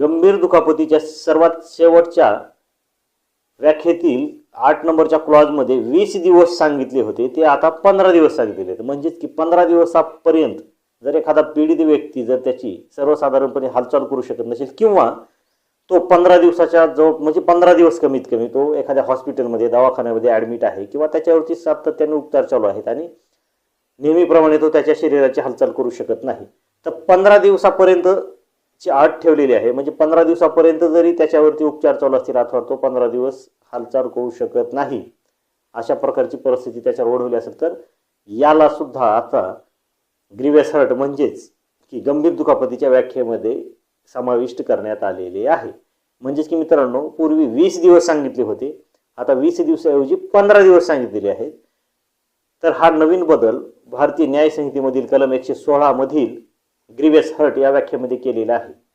गंभीर दुखापतीच्या सर्वात शेवटच्या व्याख्येतील आठ नंबरच्या क्लॉजमध्ये वीस दिवस सांगितले होते. ते आता पंधरा दिवस सांगितलेले आहेत. म्हणजेच की पंधरा दिवसापर्यंत जर एखादा पीडित व्यक्ती जर त्याची सर्वसाधारणपणे हालचाल करू शकत नसेल किंवा तो पंधरा दिवसाच्या जवळ म्हणजे पंधरा दिवस कमीत कमी तो एखाद्या हॉस्पिटलमध्ये दवाखान्यामध्ये ॲडमिट आहे किंवा त्याच्यावरती सातत्याने उपचार चालू आहेत आणि नेहमीप्रमाणे तो त्याच्या शरीराची हालचाल करू शकत नाही. तर पंधरा दिवसापर्यंत ची आट ठेवलेली आहे. म्हणजे पंधरा दिवसापर्यंत जरी त्याच्यावरती उपचार चालू असतील अथवा तो पंधरा दिवस हालचाल करू शकत नाही अशा प्रकारची परिस्थिती त्याच्यावर ओढवली असेल तर याला सुद्धा आता ग्रीवेस हर्ट म्हणजेच की गंभीर दुखापतीच्या व्याख्येमध्ये समाविष्ट करण्यात आलेले आहे. म्हणजेच की मित्रांनो पूर्वी वीस दिवस सांगितले होते. आता वीस दिवसाऐवजी पंधरा दिवस सांगितलेले आहेत. तर हा नवीन बदल भारतीय न्याय संहितेमधील कलम एकशे सोळामधील ग्रीवेस ग्रीवियस हर्ट या व्याख्येमध्ये केलेला आहे.